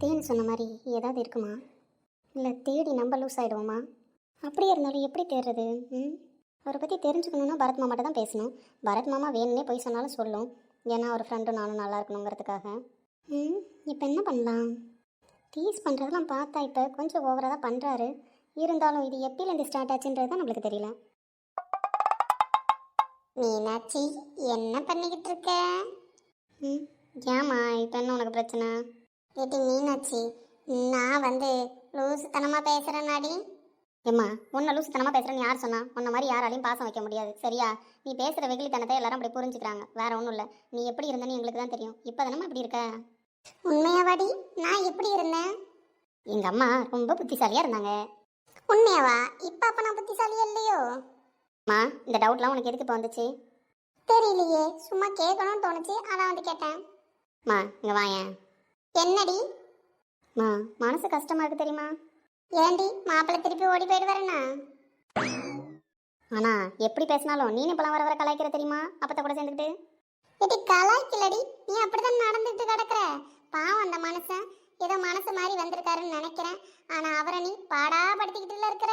தேன் சொன்ன மாதிரி ஏதாவது இருக்குமா? இல்லை தேடி நம்ம லூஸ் ஆகிடுவோமா அப்படியே இருந்தாலும் எப்படி தேடுறது ம்? அவரை பற்றி தெரிஞ்சுக்கணுன்னா பரத் மாமாட்ட தான் பேசணும். பரத் மாமா வேணும்னே போய் சொன்னாலும் சொல்லும். ஏன்னா ஒரு ஃப்ரெண்டும் நானும் நல்லா இருக்கணுங்கிறதுக்காக. ம் இப்போ என்ன பண்ணலாம்? டீஸ் பண்ணுறதெல்லாம் பார்த்தா இப்போ கொஞ்சம் ஓவராக தான் பண்ணுறாரு இருந்தாலும் இது எப்பயிலேருந்து ஸ்டார்ட் ஆச்சுன்றது தான் நம்மளுக்கு தெரியல. மீனாட்சி என்ன பண்ணிக்கிட்டு இருக்க? ம் ஏம்மா இப்போ என்ன உனக்கு பிரச்சனை? ஏட்டி மீனாட்சி நான் வந்து லூசுத்தனமாக பேசுகிறேன் நாடி. ஏம்மா உன்னை லூசுத்தனமாக பேசுகிறேன்னு யார் சொன்னா? உன்ன மாதிரி யாராலையும் பாசம் வைக்க முடியாது சரியா? நீ பேசுகிற வெகுளித்தனத்தை எல்லாரும் அப்படி புரிஞ்சுக்கிறாங்க வேற ஒன்றும் இல்லை. நீ எப்படி இருந்தேன்னு எங்களுக்கு தான் தெரியும். இப்போ தானம்மா இப்படி இருக்க? உண்மையாவாடி நான் எப்படி இருந்தேன்? எங்கள் அம்மா ரொம்ப புத்திசாலியாக இருந்தாங்க. உண்மையாவா? இப்போ அப்போ நான் புத்திசாலியா இல்லையோ? அம்மா இந்த டவுட்லாம் உனக்கு எதுக்கு இப்போ வந்துச்சு? தெரியலையே சும்மா கேட்கணும்னு தோணுச்சு அதான் வந்து கேட்டேன். மா இங்க வாயேன். என்னடி? மா மனசு கஷ்டமா இருக்கு தெரியுமா? ஏண்டி மாப்பிள்ளை திருப்பி ஓடி போயிடுவாருண்ணா ஆனா எப்படி பேசினாலும் நீ இப்பெல்லாம் வர வர கலாய்க்கிற தெரியுமா? அப்பத்த கூட சேர்ந்துக்கிட்டு. ஏடி கலாய்க்கலடி. நீ அப்படிதான் நடந்துட்டு கிடக்குற. பாவம் அந்த மனுஷன் ஏதோ மனசு மாதிரி வந்திருக்காருன்னு நினைக்கிறேன். ஆனா அவரை நீ பாடாப்படுத்திக்கிட்டுல இருக்கிற.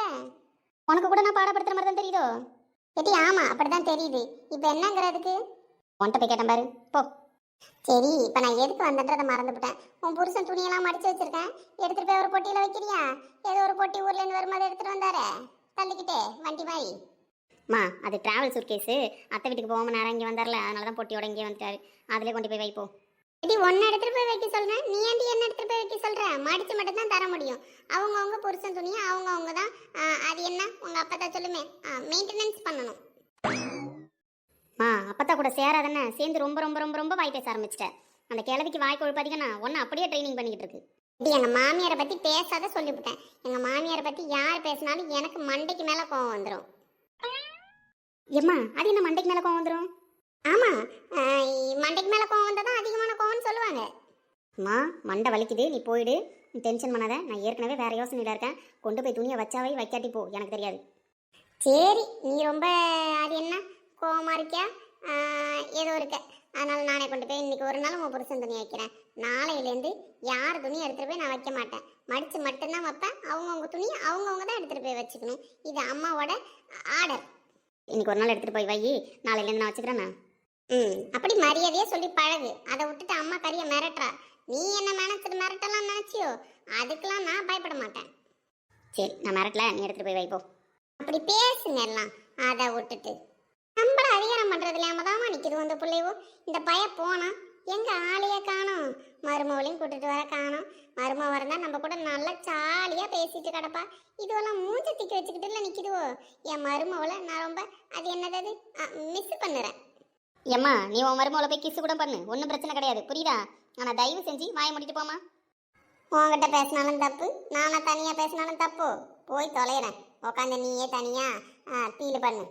உனக்கு கூட நான் பாடப்படுத்துற மாதிரி தான் தெரியுதோ? ஏடி ஆமா அப்படிதான் தெரியுது. இப்போ என்னங்கிறதுக்கு உன்கிட்ட போய் கேட்டேன் பாரு. போ. சரி இப்போ நான் எதுக்கு வந்துன்றதை மறந்துவிட்டேன் உன் புருஷன் துணியெல்லாம் மடிச்சு வச்சிருக்கேன். எடுத்துட்டு போய் ஒரு பொட்டியில வைக்கிறியா? ஏதோ ஒரு பொட்டி ஊர்ல இருந்து வரும்போது எடுத்துட்டு வந்தாரே. தள்ளிக்கிட்டே வண்டி மாதிரி மா அது டிராவல் சூட்கேஸு அத்தை வீட்டுக்கு போகாம நேரம் இங்கே வந்தார்ல அதனால தான் பொட்டியோட இங்கே வந்துட்டாரு. அதிலே கொண்டு போய் வைப்போம் இடி ஒன்று எடுத்துட்டு போய் வைக்க சொல்றேன். நீ ஏன்டி என்ன எடுத்துட்டு போய் வைக்க சொல்ற? மடிச்சு மட்டும் தான் தர முடியும். அவங்கவுங்க புருஷன் துணியை அவங்கவுங்க தான். அது என்ன? உங்க அப்பா தான் சொல்லுமே. மெயின்டெனன்ஸ் பண்ணணும். அப்பத்தா கூட சேராதானே சேர்ந்து ரொம்ப ரொம்ப ரொம்ப ரொம்ப வாய் பேச ஆரம்பிச்சிட்டேன் அந்த கிழவிக்கு வாய் கொழுப்பாதீங்கன்னா ஒன்று அப்படியே ட்ரைனிங் பண்ணிக்கிட்டு இருக்கு. இது எங்க மாமியாரை பத்தி பேசாத சொல்லிவிட்டேன். எங்க மாமியாரை பத்தி யார் பேசினாலும் எனக்கு மண்டைக்கு மேல கோவம் வந்துடும் எம்மா அது என்ன மண்டைக்கு மேல கோவம் வந்துடும் ஆமா மண்டைக்கு மேல கோவம் வந்தால் தான் அதிகமான கோவம்னு சொல்லுவாங்க. அம்மா மண்டை வலிக்குது நீ போயிடு. நீ டென்ஷன் பண்ணாத. நான் ஏற்கனவே வேற யோசனையில இருக்கேன். கொண்டு போய் துணியை வச்சாவே வைக்காட்டி போ. எனக்கு தெரியாது. சரி நீ ரொம்ப அது என்ன? கோவமா இருக்கியா? ஏதோ இருக்க. அதனால நானே கொண்டு போய் இன்னைக்கு ஒரு நாள் உன் புருஷன் துணி வைக்கிறேன். நாளையிலேருந்து யார் துணி எடுத்துகிட்டு போய் நான் வைக்க மாட்டேன். மடித்து மட்டும்தான் வைப்பேன். அவங்கவுங்க துணி அவங்கவுங்க தான் எடுத்துகிட்டு போய் வச்சுக்கணும். இது அம்மாவோட ஆர்டர். இன்னைக்கு ஒரு நாள் எடுத்துகிட்டு போய் வை. நாளையிலேருந்து நான் வச்சுக்கிறேன் ம் அப்படி மரியாதையே சொல்லி பழகு. அதை விட்டுட்டு அம்மா கறியை மிரட்டுறா. நீ என்ன நினைச்சிட்டு மிரட்டலாம் நினச்சியோ? அதுக்கெல்லாம் நான் பயப்பட மாட்டேன். சரி நான் மிரட்டல. நீ எடுத்துட்டு போய் வைப்போ அப்படி பேசுங்க எல்லாம். அதை விட்டுட்டு. பண்ணுறது அதிகாரம் பண்றதுல தான் பிள்ளைவோ. இந்த பய போனா எங்க ஆளையே காணோம். மருமவளையும் கூட்டிட்டு வர காணோம். மருமவ இருந்தா நம்ம கூட நல்லா ஜாலியா பேசிட்டு கிடப்பா. இதுவெல்லாம் மூஞ்ச திக்கி வச்சுக்கிட்டுல நிற்கிதுவோ என் மருமவளை நான் ரொம்ப அது என்னது மிஸ் பண்ணுறேன். ஏம்மா நீ உன் மருமகளை போய் கிஸ் கூட பண்ணு. ஒன்றும் பிரச்சனை கிடையாது. புரியுதா? ஆனால் தயவு செஞ்சு வாய முடிட்டு போமா உன்கிட்ட பேசினாலும் தப்பு. நானா தனியாக பேசினாலும் தப்பு? போய் தொலைகிறேன் உட்காந்து நீயே தனியாக ஃபீல் பண்ணு.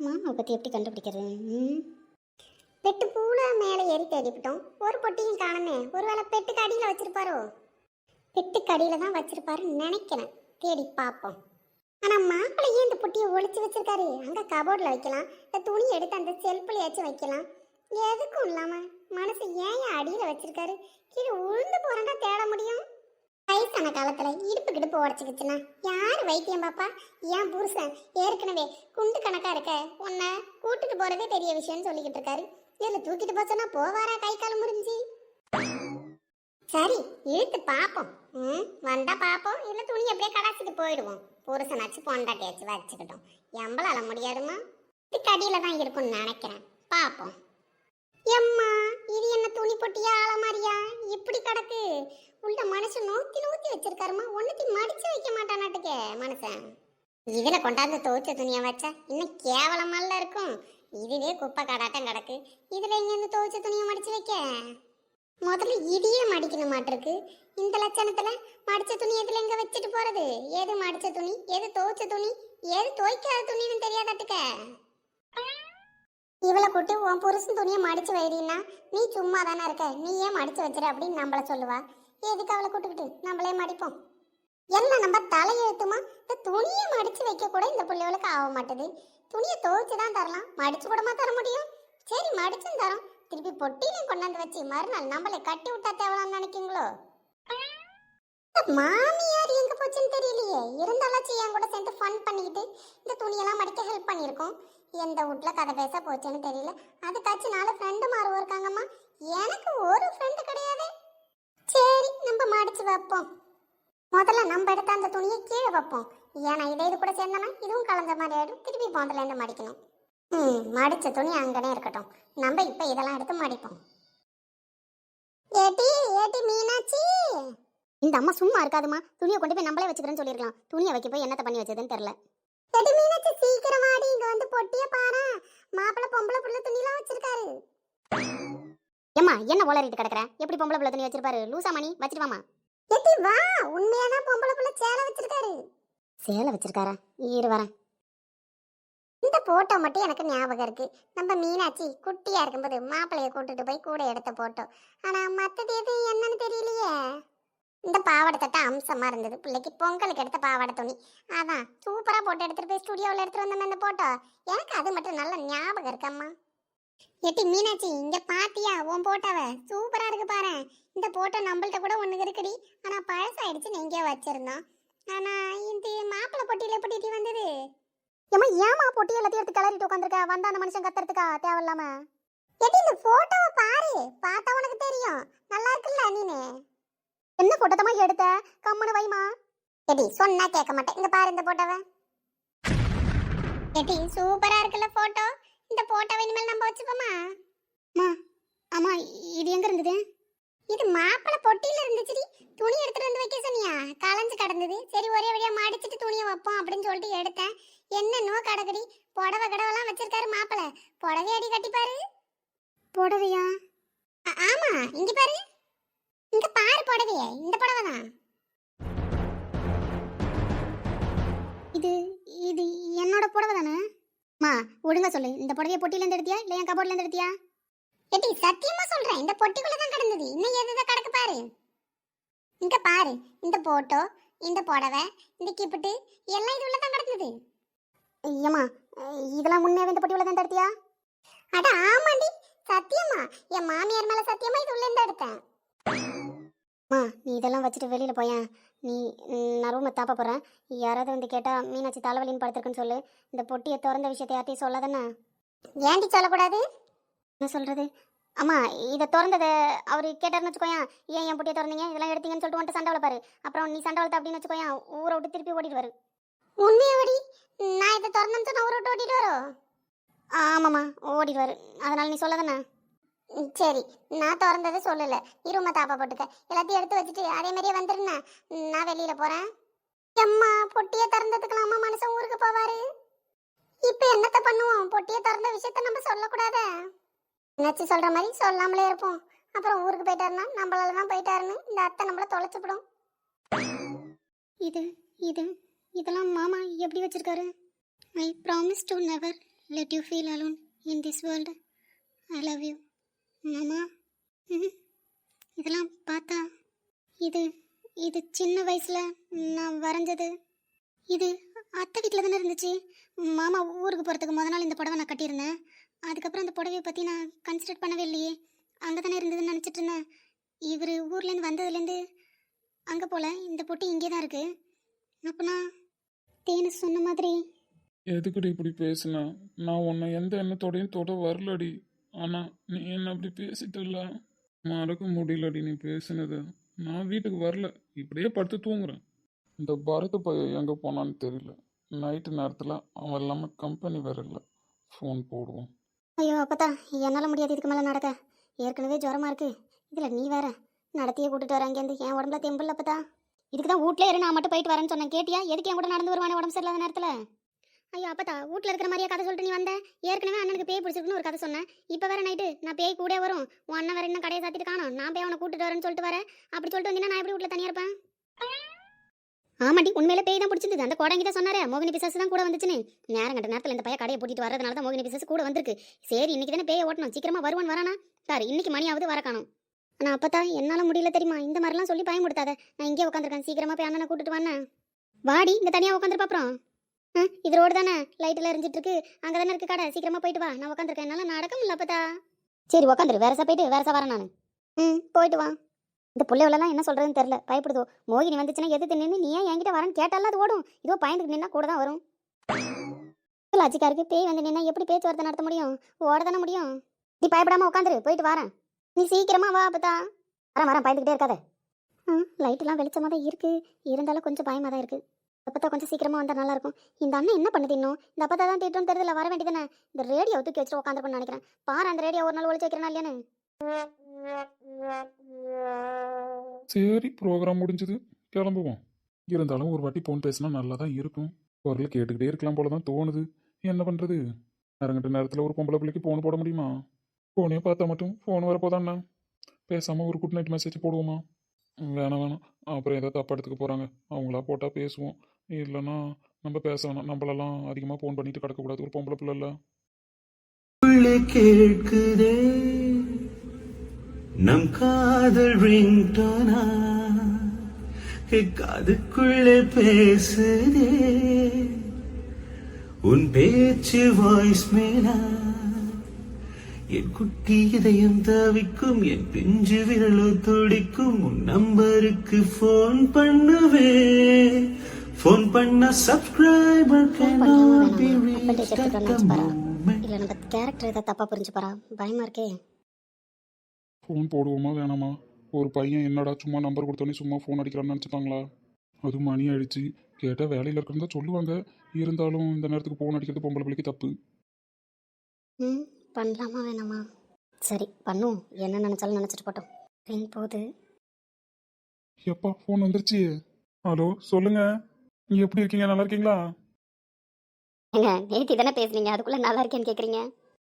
மாமாவை பற்றி எப்படி கண்டுபிடிக்கிறது? ம்? பெட்டு பூல மேலே ஏறி தேடிவிட்டோம் ஒரு பொட்டியும் காணுமே. ஒருவேளை பெட்டுக்கு அடியில் வச்சிருப்பாரோ? பெட்டுக்கு அடியில் தான் வச்சிருப்பாருன்னு நினைக்கிறேன். தேடி பார்ப்போம். ஆனால் மாப்பிள்ளை ஏன் இந்த பொட்டியை ஒழிச்சு வச்சிருக்காரு? அங்கே கபோர்டில் வைக்கலாம். இந்த துணி எடுத்து அந்த செல்ஃப்லயாச்சும் வைக்கலாம். எதுக்கும் இல்லாமல் மனசு ஏன் அடியில் வச்சிருக்காரு? கீழே உளுந்து போகிறேன்னா தேட முடியும். வயசான காலத்துல இடுப்பு கிடுப்பு உடச்சிக்கிச்சுன்னா யார் வைத்தியம் பாப்பா? ஏன் புருஷன்? ஏற்கனவே குண்டு கணக்கா இருக்க. உன்னை கூட்டிட்டு போறதே பெரிய விஷயம்னு சொல்லிக்கிட்டு இருக்காரு. இதுல தூக்கிட்டு போச்சோன்னா போவாரா கை கால் முடிஞ்சு சரி இழுத்து பாப்போம். ம் வந்தா பாப்போம். இல்ல துணி அப்படியே கடாச்சிட்டு போயிடுவோம். புருஷனாச்சு பொண்டாட்டியாச்சு வச்சுக்கிட்டோம். எம்பளால முடியாதுமா இதுக்கு கடியில தான் இருக்கும்னு நினைக்கிறேன். பாப்போம். எம்மா! இது என்ன துணி பொட்டியா ஆலமாரியா? இப்படி கிடக்கு. உள்ள மனுஷன் நோத்தி நோத்தி வச்சிருக்காருமா. ஒன்னுத்தையும் மடிச்சு வைக்க மாட்டானாட்டுக்கே மனுஷன். இதுல கொண்டாந்து துவைச்ச துணியை வச்சா இன்னும் கேவலமால இருக்கும். இதுவே குப்பை கடாட்டம் கிடக்கு. இதுல இங்கேருந்து துவைச்ச துணியை மடிச்சு வைக்க? முதல்ல இடியே மடிக்கணும் மாட்டிருக்கு. இந்த லட்சணத்துல மடிச்ச துணி எதுல எங்க வச்சுட்டு போறது? எது மடிச்ச துணி? எது துவைச்ச துணி? எது துவைக்காத துணின்னு தெரியாதாட்டுக்க. இவளை கூட்டு உன் புருஷன் துணியை மடிச்சு வைடின்னா நீ சும்மா தானே இருக்க. நீ ஏன் மடிச்சு வச்சிரு அப்படின்னு நம்மள சொல்லுவா. எதுக்கு அவளை கூட்டுக்கிட்டு நம்மளே மடிப்போம். என்ன நம்ம தலையெழுத்துமா? இந்த துணியை மடிச்சு வைக்க கூட இந்த பிள்ளைகளுக்கு ஆக மாட்டுது. துணியை துவைச்சு தான் தரலாம். மடிச்சு கூடமா தர முடியும்? சரி மடிச்சும் தரோம். திருப்பி பொட்டிலையும் கொண்டாந்து வச்சு மறுநாள் நம்மளை கட்டி விட்டா தேவலாம்னு நினைக்கீங்களோ மாமியார் எங்க போச்சுன்னு தெரியலையே. இருந்தாலும் என் கூட சேர்ந்து ஃபன் பண்ணிக்கிட்டு இந்த துணியெல்லாம் மடிக்க ஹெல்ப் பண்ணியிருக்கோம். எந்த வீட்ல கதை பேச போச்சுன்னு தெரியல. அதுக்காச்சும் நாலு ஃப்ரெண்டு மாறுவோம் இருக்காங்கம்மா. எனக்கு ஒரு ஃப்ரெண்டு கிடையாது. சரி நம்ம மடிச்சு வைப்போம். முதல்ல நம்ம எடுத்த அந்த துணியை கீழே வைப்போம். ஏன்னா இதை இது கூட சேர்ந்தனா இதுவும் கலந்த மாதிரி ஆகிடும் திருப்பி போந்தல மடிக்கணும். ம் மடிச்ச துணி அங்கனே இருக்கட்டும். நம்ம இப்போ இதெல்லாம் எடுத்து மடிப்போம். ஏட்டி ஏட்டி மீனாட்சி! இந்த அம்மா சும்மா இருக்காதுமா துணியை கொண்டு போய் நம்மளே வச்சுக்கிறேன்னு சொல்லிருக்கலாம் துணியை வைக்க போய் என்னத்தை பண்ணி வச்சதுன்னு தெரில ஏட்டி மீனாட்சி சீக்கிரம் வாடி. இங்க வந்து பொட்டிய பாரு. மாப்பிள பொம்பளை புள்ள துணிலாம் வச்சிருக்காரு. ஏம்மா என்ன ஓலறிட்டு கிடக்குற? எப்படி பொம்பளை புள்ள துணி வச்சிருப்பாரு? லூசா மணி வச்சிட்டு வாமா ஏட்டி வா. உண்மையாதான் பொம்பளை புள்ள சேலை வச்சிருக்காரு. சேலை வச்சிருக்காரா? இரு வரேன். இந்த போட்டோ மட்டும் எனக்கு ஞாபகம் இருக்கு. நம்ம மீனாட்சி குட்டியா இருக்கும்போது மாப்பிளைய கூட்டிட்டு போய் கூட எடுத்த போட்டோ. ஆனா மத்தது எது என்னன்னு தெரியலையே. இந்த பாவாடை தட்டை அம்சமாக இருந்தது. பிள்ளைக்கு பொங்கலுக்கு எடுத்த பாவாடை துணி. அதான் சூப்பராக போட்டோ எடுத்துகிட்டு போய் ஸ்டுடியோவில் எடுத்துகிட்டு வந்தோம் இந்த போட்டோ எனக்கு அது மட்டும் நல்ல ஞாபகம் இருக்கம்மா. எட்டி மீனாட்சி இங்கே பாத்தியா? உன் போட்டோவ சூப்பராக இருக்கு பாரு இந்த போட்டோ நம்மள்ட்ட கூட ஒன்று இருக்குடி. ஆனால் பழசாயிடுச்சு எங்கேயோ வச்சுருந்தோம். ஆனால் இந்த மாப்பிள்ளை பொட்டியில் எப்படி இது வந்தது? ஏமா ஏமா பொட்டி எல்லாத்தையும் எடுத்து கிளறிட்டு உட்காந்துருக்க? வந்த அந்த மனுஷன் கத்துறதுக்கா? தேவையில்லாம. எட்டி இந்த போட்டோவை பாரு. பார்த்தா உனக்கு தெரியும். நல்லா இருக்குல்ல நீனு என்ன போட்டோ எடுத்த? கம்முனு வைமா எடி சொன்னா கேட்க மாட்டேன். இங்க பாரு இந்த போட்டோவை எடி சூப்பரா இருக்குல்ல போட்டோ இந்த போட்டோவை இனிமேல் நம்ம வச்சுப்போமா? அம்மா அம்மா இது எங்க இருந்தது? இது மாப்பிளை பொட்டியில இருந்துச்சுடி. துணி எடுத்துட்டு வந்து வைக்க சொன்னியா? களைஞ்சு கிடந்தது. சரி ஒரே வழியா மடிச்சிட்டு துணியை வைப்போம் அப்படின்னு சொல்லிட்டு எடுத்தேன். என்னென்னோ கடகடி புடவை கடவெல்லாம் வச்சிருக்காரு மாப்பிளை. புடவை அடி கட்டிப்பாரு. புடவையா? ஆமா. இங்க பாரு. இங்க பாரு புடவையே இந்த புடவை தான். இது இது என்னோட புடவை தானே? மா ஒழுங்கா சொல்லு. இந்த புடவைய பொட்டில இருந்து எடுத்தியா இல்ல என் கபோர்ட்ல இருந்து எடுத்தியா? எட்டி சத்தியமா சொல்றேன். இந்த பொட்டிக்குள்ள தான் கிடந்தது. இன்னும் எதுதான் கிடக்கு பாரு. இங்க பாரு. இந்த போட்டோ இந்த புடவை இந்த கிப்பிட்டு எல்லாம் இது உள்ள தான் கிடந்தது. ஐயம்மா இதெல்லாம் உண்மையாவே இந்த பொட்டி உள்ள தான் எடுத்தியா? அட ஆமாண்டி. சத்தியமா. என் மாமியார் மேல சத்தியமா இது உள்ள இருந்து எடுத்தேன். அம்மா நீ இதெல்லாம் வச்சுட்டு வெளியில போயேன் நீ நான் ரூமை தாப்ப போறேன் யாராவது வந்து கேட்டா மீனாட்சி தலைவலின்னு படுத்திருக்குன்னு சொல்லு. இந்த பொட்டியை திறந்த விஷயத்தை யார்ட்டையும் சொல்லாதானே ஏன்டி சொல்லக்கூடாது? என்ன சொல்றது? அம்மா இதை திறந்ததை அவர் கேட்டாருன்னு வச்சுக்கோயேன். ஏன் என் பொட்டியை திறந்தீங்க? இதெல்லாம் எடுத்தீங்கன்னு சொல்லிட்டு வந்துட்டு சண்டை வளர்ப்பாரு. அப்புறம் நீ சண்டை வளர்த்த அப்படின்னு வச்சுக்கோயேன் ஊரை விட்டு திருப்பி ஓடிடுவாரு. உண்மையாவடி நான் இதை திறந்தேன்னு சொன்னா ஊரை விட்டு ஓடிட்டு வரும் ஆமாம்மா ஓடிடுவாரு. அதனால நீ சொல்லதானே சரி. நான் திறந்ததை சொல்லல. இரும தாப்பா போட்டுக்க. எல்லாத்தையும் எடுத்து வச்சுட்டு அதே மாதிரியே வந்துருந்தேன் நான் வெளியில போறேன். எம்மா பொட்டியை திறந்ததுக்கெல்லாம் அம்மா மனுஷன் ஊருக்கு போவாரு? இப்ப என்னத்த பண்ணுவோம்? பொட்டியை திறந்த விஷயத்த நம்ம சொல்லக்கூடாத? நினைச்சு சொல்ற மாதிரி சொல்லாமலே இருப்போம். அப்புறம் ஊருக்கு போயிட்டாருன்னா நம்மளால தான் போயிட்டாருன்னு இந்த அத்தை நம்மள தொலைச்சுப்படும். இது இது இதெல்லாம் மாமா எப்படி வச்சிருக்காரு? I promise to never let you feel alone in this world I love you மாமா. இதெல்லாம் பார்த்தா இது இது சின்ன வயசுல நான் வரைஞ்சது. இது அத்தை வீட்டில் தானே இருந்துச்சு. மாமா ஊருக்கு போகிறதுக்கு முத நாள் இந்த புடவை நான் கட்டியிருந்தேன். அதுக்கப்புறம் அந்த புடவையை பற்றி நான் கன்சிடர் பண்ணவே இல்லையே. அங்கே தானே இருந்ததுன்னு நினச்சிட்டு இருந்தேன். இவர் ஊர்லேருந்து வந்ததுலேருந்து அங்கே போல் இந்த பொட்டி இங்கே தான் இருக்குது அப்போனா தேனு சொன்ன மாதிரி. எதுக்குடி இப்படி பேசுன? நான் உன்னை எந்த எண்ணத்தோடையும் தொட வரலடி. ஆனால் நீ என்ன அப்படி பேசிட்டல்ல மறக்க முடியலடி நீ பேசுனது. நான் வீட்டுக்கு வரல. இப்படியே படுத்து தூங்குறேன். இந்த பரத பையன் எங்கே போனான்னு தெரியல. நைட்டு நேரத்தில் அவன் இல்லாமல் கம்பெனி வேற இல்லை. ஃபோன் போடுவோம் ஐயோ அப்பத்தா என்னால் முடியாது இதுக்கு மேலே நடக்க. ஏற்கனவே ஜுரமா இருக்கு. இதில் நீ வேற. நடத்தியே கூட்டிட்டு வர. அங்கேருந்து என் உடம்புல தெம்பில்ல அப்பத்தா. இதுக்கு தான் வீட்டில் இரு நான் மட்டும் போயிட்டு வரேன்னு சொன்னேன். கேட்டியா? எதுக்கு என் கூட நடந்து வருவானே உடம்பு சரியில்லாத நேரத்தில்? ஐயோ அப்பதா வீட்டில் இருக்கிற மாதிரியே கதை சொல்லிட்டு நீ வந்த? ஏற்கனவே அண்ணனுக்கு பேய் பிடிச்சிருக்குன்னு ஒரு கதை சொன்னேன். இப்போ வேற நைட்டு நான் பேய் கூட வரும். உன் அண்ணன் வேற இன்னும் கடையை சாத்திட்டு காணும். நான் போய் அவனை கூட்டிட்டு வரேன்னு சொல்லிட்டு வரேன் அப்படி சொல்லிட்டு வந்தீங்கன்னா நான் எப்படி வீட்டில் தனியாக இருப்பேன்? ஆமாடி உண்மையில பேய் தான் பிடிச்சிருந்தது. அந்த கோடங்கி தான் சொன்னாரு. மோகினி பிசாசு தான் கூட வந்துச்சுன்னு. நேரம் கட்ட நேரத்தில் இந்த பையன் கடையை பூட்டிட்டு வரதுனால தான் மோகினி பிசாசு கூட வந்திருக்கு. சரி இன்னைக்கு தானே பேயை ஓட்டணும். சீக்கிரமா வருவான் வரானா? சார் இன்னைக்கு மணியாவது வர காணும். ஆனால் அப்பத்தா என்னால் முடியல தெரியுமா? இந்த மாதிரிலாம் சொல்லி பயமுடுத்தாத நான் இங்கே உட்காந்துருக்கேன் சீக்கிரமா போய் அண்ணனை கூட்டிட்டு வானே வாடி இந்த தனியாக உட்காந்துருப்பா அப்புறம். இது ரோடு தானே? லைட்டில் எரிஞ்சிட்டு இருக்கு. அங்கே தானே இருக்கு கடை? சீக்கிரமா போயிட்டு வா. நான் உட்காந்துருக்கேன் என்னால் நடக்க முடியல அப்பத்தா. சரி உட்காந்துரு வேறசா போயிட்டு வேறசா வரேன் நான். ம் போயிட்டு வா. இந்த பிள்ளைவளெல்லாம் என்ன சொல்றதுன்னு தெரியல. பயப்படுதோ. மோகினி வந்துச்சுன்னா எது நின்று நீ ஏன் என்கிட்ட வரேன்னு கேட்டாலும் அது ஓடும். இதோ பயந்துக்கு நின்னா கூட தான் வரும். லாஜிக்கா இருக்கு பேய் வந்து நின்னா எப்படி பேச்சுவார்த்தை நடத்த முடியும்? ஓட தானே முடியும். நீ பயப்படாம உட்காந்துரு போயிட்டு வரேன். நீ சீக்கிரமா வா அப்பதா வரேன் வரேன். பயந்துக்கிட்டே இருக்காத. ம் லைட்டெல்லாம் வெளிச்சமாக தான் இருக்கு. இருந்தாலும் கொஞ்சம் பயமாக தான் இருக்கு. அப்பதான் கொஞ்சம் சீக்கிரமா வந்தா நல்லா இருக்கும் இந்த அண்ணன் என்ன பண்ணுது இன்னும்? இந்த அப்பா தான் திட்டம் தெரியல வர வேண்டியதானே இந்த ரேடியோ தூக்கி வச்சுட்டு உட்காந்துருப்பேன்னு நினைக்கிறேன். பாரு அந்த ரேடியோ ஒரு நாள் ஒழிச்சு வைக்கிறேன் இல்லையானு சரி ப்ரோக்ராம் முடிஞ்சது. கிளம்புவோம். இருந்தாலும் ஒரு வாட்டி ஃபோன் பேசினா நல்லா தான் இருக்கும். குரல் கேட்டுக்கிட்டே இருக்கலாம் போல தான் தோணுது. என்ன பண்ணுறது நேரங்கட்ட நேரத்தில் ஒரு பொம்பளை பிள்ளைக்கு ஃபோன் போட முடியுமா? ஃபோனே பார்த்தா மட்டும் ஃபோன் வரப்போதாண்ணா பேசாமல் ஒரு குட் நைட் மெசேஜ் போடுவோமா? வேணாம் வேணாம். அப்புறம் ஏதாவது தப்பா எடுத்துக்க போகிறாங்க அவங்களா போட்டால் பேசுவோம். இல்லைன்னா நம்ம பேச வேணாம். நம்மளெல்லாம் அதிகமாக ஃபோன் பண்ணிட்டு கிடக்கக்கூடாது. ஒரு பொம்பளை பிள்ளை இல்லை. கேட்குதே நம் காதல் ரிங்டோனா? காதுக்குள்ளே பேசுதே உன் பேச்சு வாய்ஸ் மேலா? என் குட்டி இதயம் தவிக்கும் என் பிஞ்சு விரலோ துடிக்கும் உன் நம்பருக்கு ஃபோன் பண்ணுவே. ஃபோன் பண்ண சப்ஸ்கிரைபர் cannot be வேணாமா அப்பன் reached டேச்சர் at the நினச்சி பாரா. moment. இல்லை நம்ம கேரக்டர் ஏதாவது தப்பாக புரிஞ்சு பாரா பயமா இருக்கே. ஃபோன் போடுவோமா வேணாமா? ஒரு பையன் என்னடா சும்மா நம்பர் கொடுத்தோன்னே சும்மா ஃபோன் அடிக்கிறான்னு நினச்சிப்பாங்களா? அது மணி ஆயிடுச்சு. கேட்டால் வேலையில் இருக்கிறதா சொல்லுவாங்க. இருந்தாலும் இந்த நேரத்துக்கு ஃபோன் அடிக்கிறது பொம்பளை பிள்ளைக்கு தப்பு. ம் பண்ணலாமா வேணாமா? சரி பண்ணுவோம். என்ன நினச்சாலும் நினச்சிட்டு போட்டோம். ரிங் போகுது. எப்பா ஃபோன் வந்துருச்சு. ஹலோ சொல்லுங்க. நீ எப்படி இருக்கீங்க? நல்லா இருக்கீங்களா? ஏங்க நேத்தி தானே பேசுனீங்க. அதுக்குள்ளே நல்லா இருக்கேன்னு கேட்குறீங்க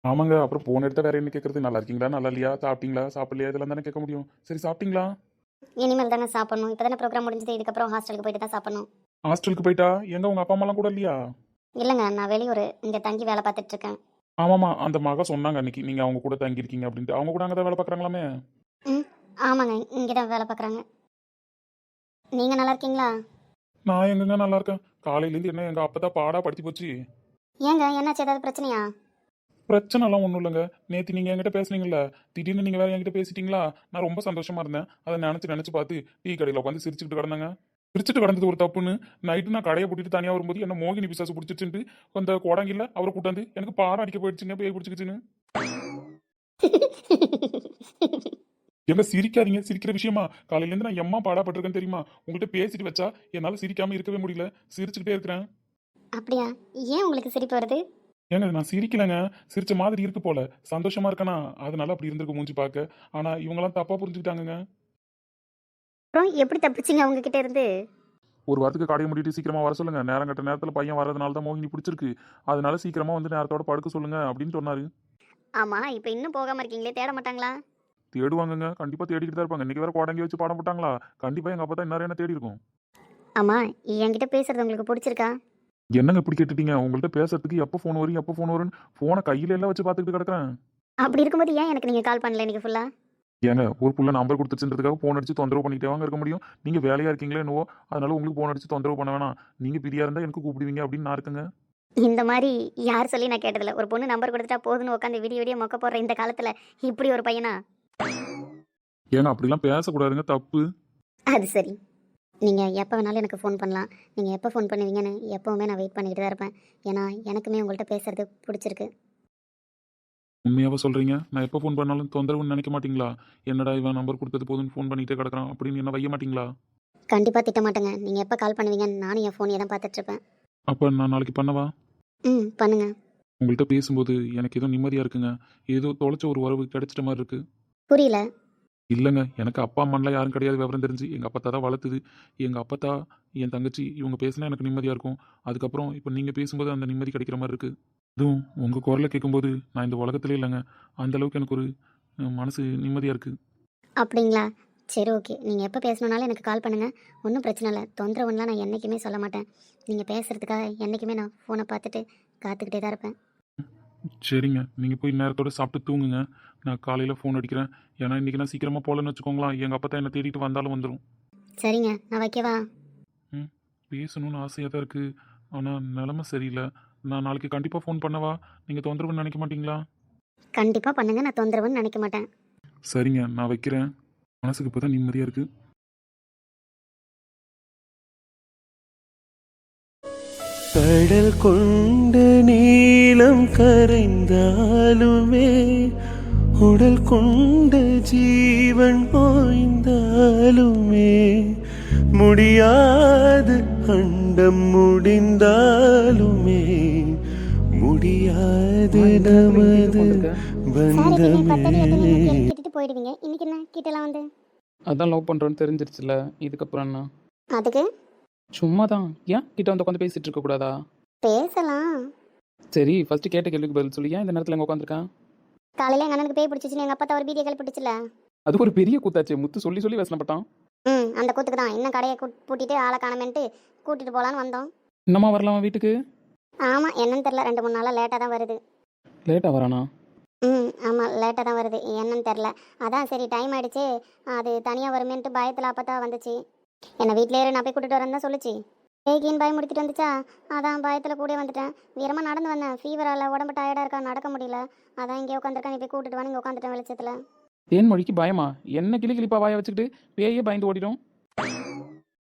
ஆமாங்க அப்புறம் ஃபோன் எடுத்தா வேற என்ன கேட்கறது நல்லா இருக்கீங்களா? நல்லா இல்லையா? சாப்பிட்டீங்களா? சாப்பிடலையா? இதெல்லாம் தானே கேட்க முடியும். சரி சாப்பிட்டீங்களா? இனிமேல் தானே சாப்பிடணும். இப்போ தானே ப்ரோக்ராம் முடிஞ்சது. இதுக்கப்புறம் ஹாஸ்டலுக்கு போயிட்டு தான் சாப்பிடணும். ஹாஸ்டலுக்கு போயிட்டா? எங்க உங்க அப்பா அம்மாலாம் கூட இல்லையா? இல்லைங்க நான் வெளியூர். இங்கே தங்கி வேலை பார்த்துட்டு இருக்கேன். ஆமாமா அந்த மக சொன்னாங்க அன்னைக்கு. நீங்க அவங்க கூட தங்கியிருக்கீங்க அப்படின்ட்டு. அவங்க கூட அங்கே தான் வேலை பார்க்குறாங்களாமே? ஆமாங்க இங்கே தான் வேலை பார்க்குறாங்க. நீங்கள் நல்லா இருக்கீங்களா? நான் எங்கங்க நல்லா இருக்கேன்? காலையிலேருந்து என்ன எங்க அப்பா தான் பாடா படுத்தி போச்சு. ஏங்க என்னாச்சு? ஏதாவது பிரச்சனையா? பிரச்சனைலாம் ஒன்றும் இல்லைங்க. நேற்று நீங்கள் என்கிட்ட பேசுனீங்கல்ல. திடீர்னு நீங்கள் வேற என்கிட்ட பேசிட்டீங்களா? நான் ரொம்ப சந்தோஷமா இருந்தேன். அதை நினச்சி நினச்சி பார்த்து டீ கடையில் உட்காந்து சிரிச்சுக்கிட்டு கிடந்தாங்க. சிரிச்சுட்டு கிடந்தது ஒரு தப்புன்னு நைட்டு நான் கடையை பூட்டிட்டு தனியாக வரும்போது என்ன மோகினி பிசாசு பிடிச்சிச்சுட்டு அந்த கோடங்கில்ல அவரை கூட்டாந்து எனக்கு பாடம் அடிக்க போயிடுச்சுங்க பேய் பிடிச்சிக்கிச்சுன்னு. எங்க சிரிக்காதீங்க? சிரிக்கிற விஷயமா? காலையிலேருந்து நான் எம்மா பாடாப்பட்டிருக்கேன்னு தெரியுமா? உங்கள்கிட்ட பேசிட்டு வச்சா என்னால் சிரிக்காம இருக்கவே முடியல. சிரிச்சுக்கிட்டே இருக்கிறேன். அப்படியா? ஏன் உங்களுக்கு சிரிப்பு வருது? ஏங்க நான் சிரிக்கலைங்க. சிரிச்ச மாதிரி இருக்கு போல. சந்தோஷமா இருக்கனா? அதனால அப்படி இருந்திருக்கு மூஞ்சி பார்க்க. ஆனா இவங்கெல்லாம் தப்பா புரிஞ்சுக்கிட்டாங்கங்க. அப்புறம் எப்படி தப்பிச்சிங்க அவங்க கிட்ட இருந்து? ஒரு வாரத்துக்கு கடையை முடிட்டு சீக்கிரமா வர சொல்லுங்க. நேரம் கட்ட நேரத்துல பையன் வரதுனால தான் மோகினி பிடிச்சிருக்கு. அதனால சீக்கிரமா வந்து நேரத்தோட படுக்க சொல்லுங்க அப்படின்னு சொன்னாரு. ஆமா இப்போ இன்னும் போகாம இருக்கீங்களே தேட மாட்டாங்களா? தேடுவாங்கங்க. கண்டிப்பா தேடிக்கிட்டு தான் இருப்பாங்க. இன்னைக்கு வேற கோடங்கி வச்சு பாடம் போட்டாங்களா? கண்டிப்பா எங்க அப்பா தான் இன்னும் என்ன தேடி இருக்கும் ஆமா என்கிட்ட பேசுறது உங்களுக்கு பிடிச்சிருக்கா? என்னங்க இப்படி கேட்டுட்டீங்க? உங்கள்ட்ட பேசுறதுக்கு எப்போ ஃபோன் வரும் எப்போ ஃபோன் வரும்னு ஃபோனை கையில எல்லாம் வச்சு பார்த்துக்கிட்டு கிடக்குறேன். அப்படி இருக்கும்போது ஏன் எனக்கு நீங்க கால் பண்ணல இன்னைக்கு ஃபுல்லா ஏங்க ஒரு புள்ள நம்பர் கொடுத்துச்சுன்றதுக்காக ஃபோன் அடிச்சு தொந்தரவு பண்ணிட்டே வாங்க இருக்க முடியும்? நீங்க வேலையா இருக்கீங்களே என்னவோ? அதனால உங்களுக்கு ஃபோன் அடிச்சு தொந்தரவு பண்ண வேணாம். நீங்க பிரியா இருந்தா எனக்கு கூப்பிடுவீங்க அப்படின்னு நான் இருக்குங்க. இந்த மாதிரி யார் சொல்லி நான் கேட்டதில்ல. ஒரு பொண்ணு நம்பர் கொடுத்துட்டா போதுன்னு உட்காந்து விடிய விடிய மொக்க போடுற இந்த காலத்துல இப்படி ஒரு பையனா? ஏங்க அப்படிலாம் பேசக்கூடாதுங்க தப்பு. அது சரி. நீங்க எப்போ வேணாலும் எனக்கு ஃபோன் பண்ணலாம். நீங்க எப்போ ஃபோன் பண்ணுவீங்கன்னு எப்பவுமே நான் வெயிட் பண்ணிக்கிட்டு தான் இருப்பேன். ஏன்னா எனக்குமே உங்கள்கிட்ட பேசுறது பிடிச்சிருக்கு. உண்மையாவா சொல்றீங்க? நான் எப்போ ஃபோன் பண்ணாலும் தொந்தரவுன்னு நினைக்க மாட்டீங்களா? என்னடா இவன் நம்பர் கொடுத்தது போதுன்னு ஃபோன் பண்ணிட்டே கிடக்குறான் அப்படின்னு என்ன வைய மாட்டீங்களா? கண்டிப்பா திட்ட மாட்டேங்க. நீங்க எப்போ கால் பண்ணுவீங்கன்னு நானும் என் ஃபோனையே தான் பார்த்துட்டு இருப்பேன். அப்போ நான் நாளைக்கு பண்ணவா? ம் பண்ணுங்க. உங்கள்கிட்ட பேசும்போது எனக்கு ஏதோ நிம்மதியா இருக்குங்க. ஏதோ தொலைச்ச ஒரு உறவு கிடைச்சிட்ட மாதிரி இருக்கு. புரியல. இல்லைங்க எனக்கு அப்பா அம்மாலாம் யாரும் கிடையாது விவரம் தெரிஞ்சு. எங்கள் அப்பத்தா தான் வளர்த்துது. எங்கள் அப்பத்தா என் தங்கச்சி இவங்க பேசினா எனக்கு நிம்மதியாக இருக்கும். அதுக்கப்புறம் இப்போ நீங்கள் பேசும்போது அந்த நிம்மதி கிடைக்கிற மாதிரி இருக்குது அதுவும் உங்கள் குரலை கேட்கும்போது நான் இந்த உலகத்திலே இல்லைங்க. அந்த அளவுக்கு எனக்கு ஒரு அஹ், மனசு நிம்மதியாக இருக்குது அப்படிங்களா? சரி ஓகே. நீங்கள் எப்போ பேசணுன்னாலும் எனக்கு கால் பண்ணுங்கள் ஒன்றும் பிரச்சனை இல்லை. தொந்தரவுலாம் நான் என்றைக்குமே சொல்ல மாட்டேன். நீங்கள் பேசுகிறதுக்காக என்றைக்குமே நான் ஃபோனை பார்த்துட்டு காத்துக்கிட்டே தான் இருப்பேன். சரிங்க. நீங்கள் போய் நேரத்தோட சாப்பிட்டு தூங்குங்க. நான் காலையில் ஃபோன் அடிக்கிறேன். ஏன்னா இன்றைக்கி நான் சீக்கிரமாக போகலன்னு வச்சுக்கோங்களேன். எங்கள் அப்பா தான் என்னை தேடிட்டு வந்தாலும் வந்துடும் சரிங்க நான் வைக்கவா? பேசணும்னு ஆசையாக தான் இருக்குது ஆனால் நிலமை சரியில்லை. நான் நாளைக்கு கண்டிப்பாக ஃபோன் பண்ணவா? நீங்கள் தொந்தரவுன்னு நினைக்க மாட்டீங்களா? கண்டிப்பாக பண்ணுங்க நான் தொந்தரவுன்னு நினைக்க மாட்டேன். சரிங்க நான் வைக்கிறேன். மனசுக்கு இப்போ தான் நிம்மதியாக இருக்குது கடல் கொண்ட நீளம் கரைந்தாலுமே உடல் கொண்ட ஜீவன் ஓய்ந்தாலுமே முடியாது அண்டம் முடிந்தாலுமே முடியாது நமது பந்தமே கேட்டுட்டு போயிடுவீங்க. இன்னைக்கு என்ன கிட்டலாம் வந்து? அதான் லவ் பண்ணுறோன்னு தெரிஞ்சிருச்சுல. இதுக்கப்புறம் என்ன? அதுக்கு? சும்மா தான் ஏன் கிட்ட வந்து உட்காந்து பேசிட்டு இருக்க கூடாதா? பேசலாம். சரி ஃபர்ஸ்ட் கேட்ட கேள்விக்கு பதில் சொல்லி. ஏன் இந்த நேரத்தில் எங்கே உட்காந்துருக்கேன் காலையில எங்க அண்ணனுக்கு பேய் பிடிச்சிச்சு எங்க அப்பா ஒரு பீடியை கழிப்பிட்டுச்சுல. அது ஒரு பெரிய கூத்தாச்சு முத்து சொல்லி சொல்லி வசனப்பட்டான். ம் அந்த கூத்துக்கு தான். இன்னும் கடையை கூட்- பூட்டிட்டு ஆளை காணமேன்ட்டு கூட்டிட்டு போலான்னு வந்தோம். இன்னமா வரலாமா வீட்டுக்கு? ஆமா என்னன்னு தெரியல. ரெண்டு மூணு நாளா லேட்டா தான் வருது. லேட்டாக வரானா? ம் ஆமாம் லேட்டாக தான் வருது. என்னன்னு தெரில அதான் சரி டைம் ஆயிடுச்சு. அது தனியாக வருமேன்ட்டு பயத்தில் அப்போ தான் வந்துச்சு. என்னை வீட்டிலே இரு நான் போய் கூட்டிகிட்டு வரேன் தான் சொல்லுச்சு. பேகின்னு பயம் முடித்திட்டு வந்துச்சா? அதான் பயத்தில் கூட வந்துட்டேன். வீரமாக நடந்து வந்தேன். ஃபீவரால் உடம்பு டயர்டாக இருக்கா? நடக்க முடியல. அதான் இங்கே உட்காந்துருக்கேன். போய் கூட்டிட்டு வாங்க இங்கே உட்காந்துட்டேன் வெளிச்சத்தில். தேன்மொழிக்கு பயமா? என்ன கிளி கிளிப்பா வாய வச்சுக்கிட்டு பேயே பயந்து ஓடிடும்?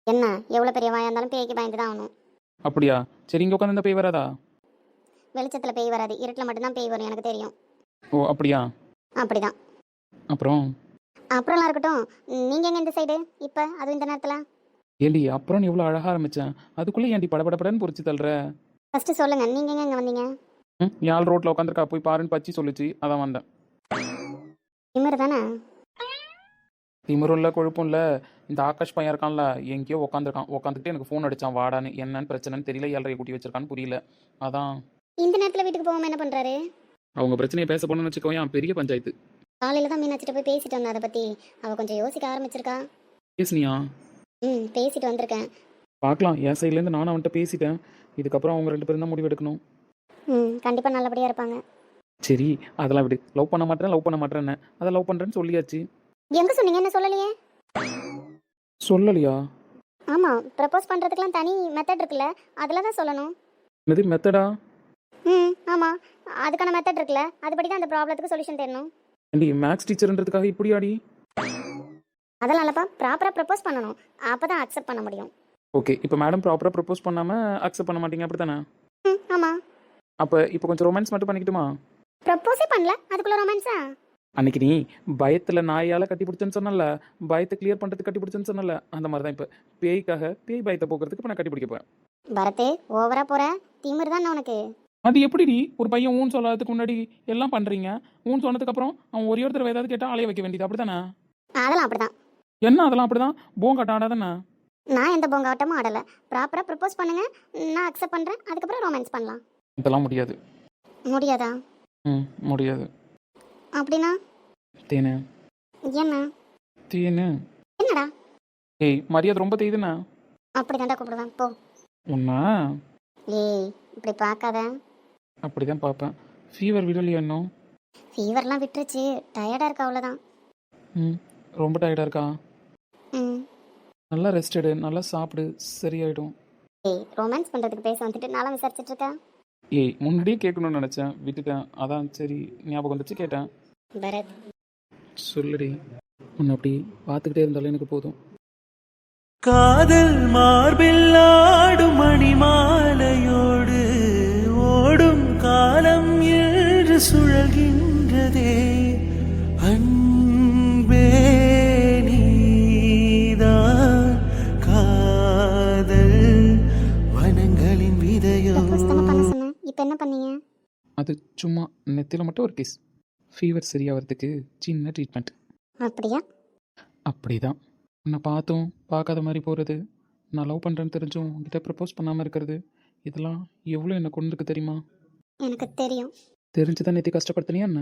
என்ன? எவ்வளோ பெரிய வாயாக இருந்தாலும் பேய்க்கு பயந்து தான் ஆகணும். அப்படியா? சரி இங்கே உட்காந்து பேய் வராதா? வெளிச்சத்தில் பேய் வராது. இருட்டில் மட்டும்தான் பேய் வரும் எனக்கு தெரியும். ஓ அப்படியா? அப்படிதான். அப்புறம்? அப்புறம்லாம் இருக்கட்டும். நீங்கள் எங்கே இந்த சைடு இப்போ? அதுவும் இந்த நேரத்தில்? ஏண்டி அப்புறம் எவ்வளோ அழகாக ஆரம்பிச்சேன். அதுக்குள்ளே ஏன்டி படபடப்படன்னு பொறிச்சு தள்ளுற? ஃபஸ்ட்டு சொல்லுங்கள் நீங்கள் எங்கே வந்தீங்க? ம் யாழ் ரோட்டில் உட்காந்துருக்கா போய் பாருன்னு பச்சி சொல்லுச்சு அதான் வந்தேன். இமர் தானே? திமிரும் இல்லை கொழுப்பும் இல்லை. இந்த ஆகாஷ் பையன் இருக்கான்ல எங்கேயோ உட்காந்துருக்கான் உட்காந்துக்கிட்டு எனக்கு ஃபோன் அடிச்சான் வாடான்னு. என்னன்னு பிரச்சனைன்னு தெரியல ஏழரை கூட்டி வச்சிருக்கான்னு புரியல. அதான். இந்த நேரத்தில் வீட்டுக்கு போகாமல் என்ன பண்ணுறாரு அவங்க பிரச்சனையை பேச போனோம்னு வச்சுக்கோயேன் பெரிய பஞ்சாயத்து. காலையில் தான் மீனாட்சிட்ட போய் பேசிட்டு வந்தேன் அதை பற்றி அவள் கொஞ்சம் யோசிக்க ஆரம்பிச்சிருக்கா. பேசுனியா? ம் பேசிட்டு வந்திருக்கேன். பார்க்கலாம். என் சைட்லேருந்து நானும் அவன்கிட்ட பேசிட்டேன். இதுக்கப்புறம் அவங்க ரெண்டு பேரும் தான் முடிவெடுக்கணும் ம் கண்டிப்பாக நல்லபடியாக இருப்பாங்க. சரி அதெல்லாம் விடு. லவ் பண்ண மாட்டேன் லவ் பண்ண மாட்டேன்னு அதை லவ் பண்ணுறேன்னு சொல்லியாச்சு. எங்கே சொன்னீங்க? என்ன சொல்லலையே? சொல்லலையா? ஆமாம் ப்ரப்போஸ் பண்ணுறதுக்குலாம் தனி மெத்தட் இருக்குல்ல. அதில் தான் சொல்லணும். என்னது மெத்தடா ம் ஆமாம் அதுக்கான மெத்தட் இருக்குல்ல. அதுபடி தான் அந்த ப்ராப்ளத்துக்கு சொல்யூஷன் தெரியணும் ஏண்டி மேக்ஸ் டீச்சர்ன்றதுக்காக இப்படி இல்லைப்பா ப்ராப்பராக ப்ரப்போஸ் பண்ணணும். அப்போ தான் அக்செப்ட் பண்ண முடியும். ஓகே இப்போ மேடம் ப்ராப்பராக ப்ரப்போஸ் பண்ணாமல் அக்செப்ட் பண்ண மாட்டீங்க அப்படி தானே ம் ஆமாம் அப்போ இப்போ கொஞ்சம் ரொமான்ஸ் மட்டும் பண்ணிக்கிட்டுமா? ப்ரப்போஸே பண்ணல அதுக்குள்ளே ரொமான்ஸா அன்னைக்கு நீ பயத்தில் நாயால் கட்டி பிடிச்சேன்னு சொன்னல பயத்தை கிளியர் பண்ணுறதுக்கு கட்டி பிடிச்சேன்னு சொன்னல அந்த மாதிரி தான் இப்போ. பேய்க்காக பேய் பயத்தை போக்குறதுக்கு இப்போ நான் கட்டி பிடிக்க போகிறேன் பரத்து ஓவராக போகிற திமிர் தான் உனக்கு? அது எப்படிடி? ஒரு பையன் ஊன் சொல்லாததுக்கு முன்னாடி எல்லாம் பண்ணுறீங்க ஊன் சொன்னதுக்கப்புறம் அவன் ஒரே ஒரு தடவை ஏதாவது கேட்டால் அலைய வைக்க வேண்டியது அப்படி தானே அதெல்லாம் அப்படிதான். என்ன அதெல்லாம் அப்படி தான் போங்காட்டம் ஆடாதானே நான் எந்த பொங்காட்டமும் ஆடலை. ப்ராப்பராக ப்ரப்போஸ் பண்ணுங்க. நான் அக்செப்ட் பண்ணுறேன் அதுக்கப்புறம் ரொமான்ஸ் பண்ணலாம். இதெல்லாம் முடியாது. முடியாதா? ம் முடியாது. அப்படின்னா? தேனு. என்ன? தேனு. என்னடா? ஏய் மரியாதை ரொம்ப தேயுதுண்ணா அப்படி தாண்டா கூப்பிடுவேன். போ. உன்னா? ஏய் இப்படி பார்க்காத. அப்படி தான் பார்ப்பேன். ஃபீவர் விடலையா இன்னும்? ஃபீவர்லாம் விட்டுருச்சு. டயர்டாக இருக்கா அவ்வளோதான் ம் ரொம்ப டயர்டாக இருக்கா? நல்லா ரெஸ்ட் எடு நல்லா சாப்பிடு சரியாயிடும். ஏய் ரொமான்ஸ் பண்ணுறதுக்கு பேச வந்துட்டு நாளாக விசாரிச்சுட்டு இருக்கா ஏய் முன்னாடியே கேட்கணும்னு நினச்சேன் விட்டுட்டேன். அதான் சரி ஞாபகம் வந்துச்சு கேட்டேன். பரத் சொல்லுடி. உன்னை அப்படி பார்த்துக்கிட்டே இருந்தாலும் எனக்கு போதும். காதல் மார்பில் ஆடும் மணிமாலையோடு ஓடும் காலம் என்று சுழல்கின்றதே. பண்ணீங்க? அது சும்மா நெத்தியில் மட்டும் ஒரு கேஸ் ஃபீவர் சரியாகிறதுக்கு சின்ன ட்ரீட்மெண்ட் அப்படியா? அப்படி தான் உன்னை பார்த்தும் பார்க்காத மாதிரி போகிறது நான் லவ் பண்ணுறேன்னு தெரிஞ்சும் உங்ககிட்ட ப்ரப்போஸ் பண்ணாமல் இருக்கிறது. இதெல்லாம் எவ்வளோ என்னை கொண்டு இருக்கு தெரியுமா? எனக்கு தெரியும். தெரிஞ்சு தான் நேற்று கஷ்டப்படுத்தினியா என்ன?